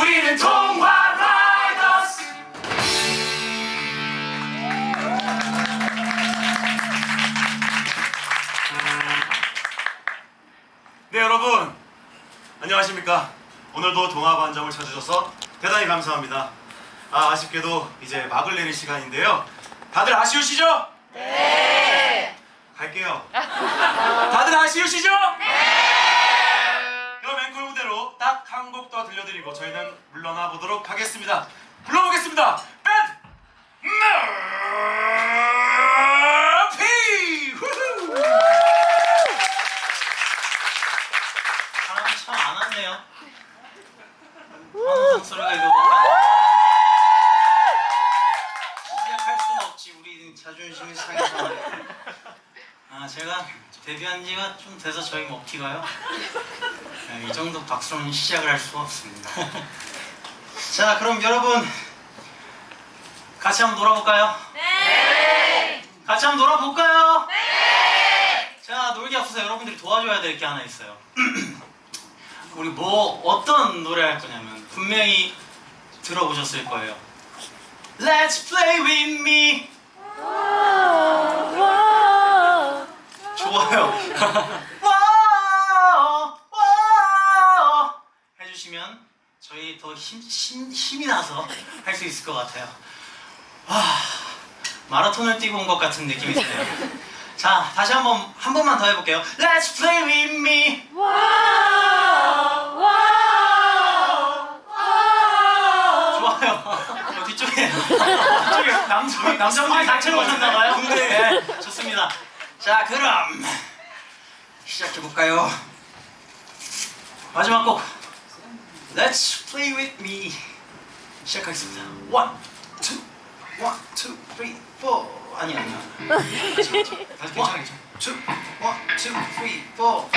우리는 동화 라이더스. 네 여러분. 안녕하십니까? 오늘도 동화 관점을 찾으셔서 대단히 감사합니다. 아, 아쉽게도 이제 막을 내릴 시간인데요. 다들 아쉬우시죠? 네. 갈게요. 다들 아쉬우시죠? 네 한 곡 더 들려드리고 저희는 물러나 보도록 하겠습니다. 불러보겠습니다. 밴드 머피 사람이 참안 왔네요. 환호성 소리가 이거 시작할 수는 없지 우리 자존심이 상해서 아 제가 데뷔한 지가 좀 돼서 저희 먹튀가요 네, 이 정도 박수로는 시작을 할 수가 없습니다 자 그럼 여러분 같이 한번 놀아볼까요? 네 같이 한번 놀아볼까요? 네 자 놀기 앞서서 여러분들이 도와줘야 될 게 하나 있어요 우리 뭐 어떤 노래 할 거냐면 분명히 들어보셨을 거예요. Let's play with me. 와, 와. 해주시면 저희 더 힘, 힘, 힘이 나서 할 수 있을 것 같아요. 와, 마라톤을 뛰고 온 것 같은 느낌이 드네요. 자, 다시 한 번 한 번만 더 해볼게요. Let's play with me. 좋아요. 어, 뒤쪽에 뒤쪽에 남자 남자분이 다 채워오셨나봐요. 네, 좋습니다. 자, 그럼 시작해 볼까요? 마지막 곡 Let's play with me 시작하겠습니다. One, two, one, two, three, four. 아니 아니야. 다시 괜찮아 괜찮아. Two, one, two, three, four.